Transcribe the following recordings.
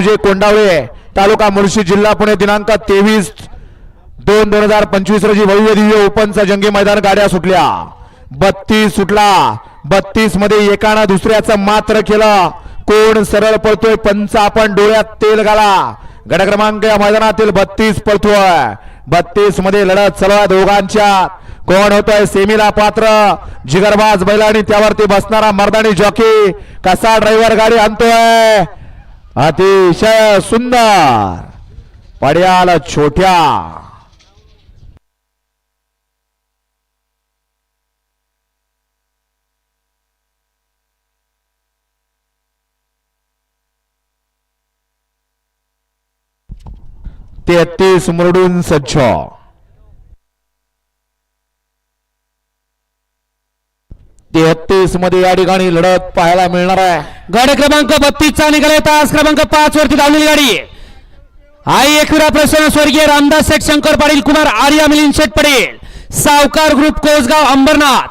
जे कोंडावळे तालुका मुळशी जिल्हा पुणे दिनांक तेवीस दोन दोन हजार पंचवीस रोजी भव्य दिव्य ओपनचा जंगी मैदान गाड्या सुटल्या. बत्तीस सुटला. बत्तीसमध्ये एकानं दुसऱ्याचं मात्र केलं. कोण सरळ पळतोय पंच आपण डोळ्यात तेल घाला. गडक्रमांक या मैदानातील बत्तीस पळतोय. बत्तीसमध्ये लढत चालू दोघांच्या. कोण होतोय सेमीला पात्र. जिगरबाज बैलाणी त्यावरती बसणारा मर्दानी जॉकी. कसा ड्रायव्हर गाडी आणतोय? अतिशय सुंदर. पड्याल छोट्या. तेहतीस मुरडून सज्ज. तेहतीसमध्ये या ठिकाणी लढत पाहायला मिळणार आहे. गाडी क्रमांक बत्तीस चा निघाले तास क्रमांक पाच वरती धावलेली गाडी आई एकविरा प्रसन्न स्वर्गीय रामदास शेठ शंकर पाटील कुमार आर्या मिलिंद शेठ पटेल सावकार ग्रुप कोसगाव अंबरनाथ.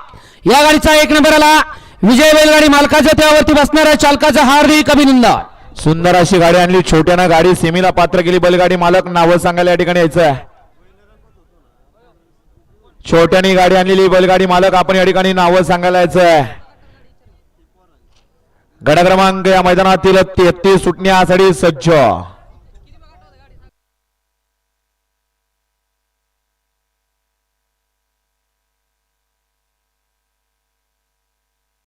या गाडीचा एक नंबर आला. विजय बैलगाडी मालकाच्या त्यावरती बसणाऱ्या चालकाचं हार्दिक अभिनंदन. सुंदर अशी गाडी आणली. छोट्यानं गाडी सेमीला पात्र केली. बैलगाडी मालक नावं सांगायला या ठिकाणी यायचं आहे. छोट्यानी गाडी आणलेली बैलगाडी मालक आपण या ठिकाणी नावं सांगायला यायचं आहे क्रमांक या मैदानातील तेहतीस सुटण्यासाठी सज्ज.